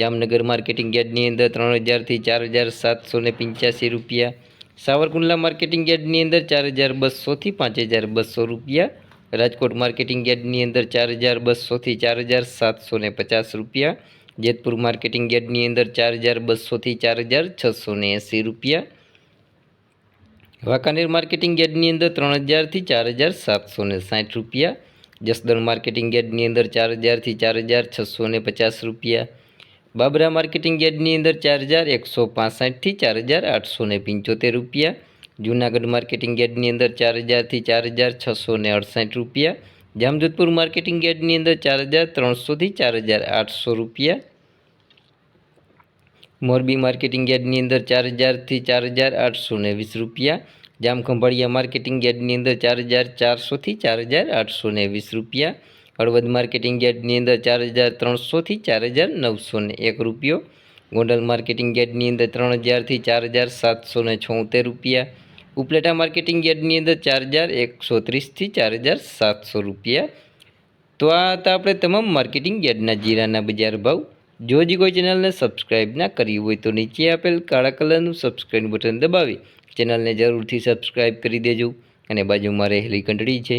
Jamnagar marketing યાર્ડની અંદર ત્રણ હજારથી ચાર હજાર સાતસો ને પંચ્યાસી રૂપિયા. સાવરકુંડલા માર્કેટિંગ યાર્ડની અંદર ચાર હજાર બસોથી પાંચ હજાર બસો રૂપિયા. રાજકોટ માર્કેટિંગ યાર્ડની અંદર ચાર હજાર બસોથી ચાર હજાર સાતસો ને પચાસ રૂપિયા. જેતપુર માર્કેટિંગ યાર્ડની અંદર ચાર હજાર બસોથી ચાર હજાર છસો ને એંસી રૂપિયા. વાંકાનેર માર્કેટિંગ યાર્ડની અંદર ત્રણ હજારથી ચાર હજાર સાતસો ને સાઠ રૂપિયા. જસદણ માર્કેટિંગ યાર્ડની અંદર ચાર હજારથી ચાર હજાર છસો ને પચાસ રૂપિયા. બાબરા માર્કેટિંગ યાર્ડની અંદર ચાર હજાર એકસો પાસઠથી ચાર હજાર આઠસો ને પંચોતેર રૂપિયા. જૂનાગઢ માર્કેટિંગ યાર્ડની અંદર ચાર હજારથી ચાર હજાર છસો ને અડસઠ રૂપિયા. જામજોધપુર માર્કેટિંગ યાર્ડની અંદર ચાર હજાર ત્રણસોથી ચાર હજાર આઠસો રૂપિયા. મોરબી માર્કેટિંગ યાર્ડની અંદર ચાર હજારથી ચાર હજાર આઠસો ને વીસ રૂપિયા. જામખંભાળિયા માર્કેટિંગ યાર્ડની અંદર ચાર હજાર ચારસોથી ચાર હજાર આઠસો ને વીસ રૂપિયા. હળવદ માર્કેટિંગ યાર્ડની અંદર ચાર હજાર ત્રણસોથી ચાર હજાર નવસોને એક રૂપિયો. ગોંડલ માર્કેટિંગ યાર્ડની અંદર ત્રણ હજારથી ચાર હજાર સાતસો ને રૂપિયા. ઉપલેટા માર્કેટિંગ યાર્ડની અંદર ચાર હજાર એકસો ત્રીસથી ચાર હજાર સાતસો રૂપિયા. તો આ હતા આપણે તમામ માર્કેટિંગ યાર્ડના જીરાના બજાર ભાવ. જો હજી કોઈ ચેનલને સબસ્ક્રાઇબ ના કરી હોય તો નીચે આપેલ કાળા કલરનું સબસ્ક્રાઇબ બટન દબાવી. ચેનલને જરૂરથી સબસ્ક્રાઇબ કરી દેજો. અને બાજુમાં રહેલી ઘંટડી છે.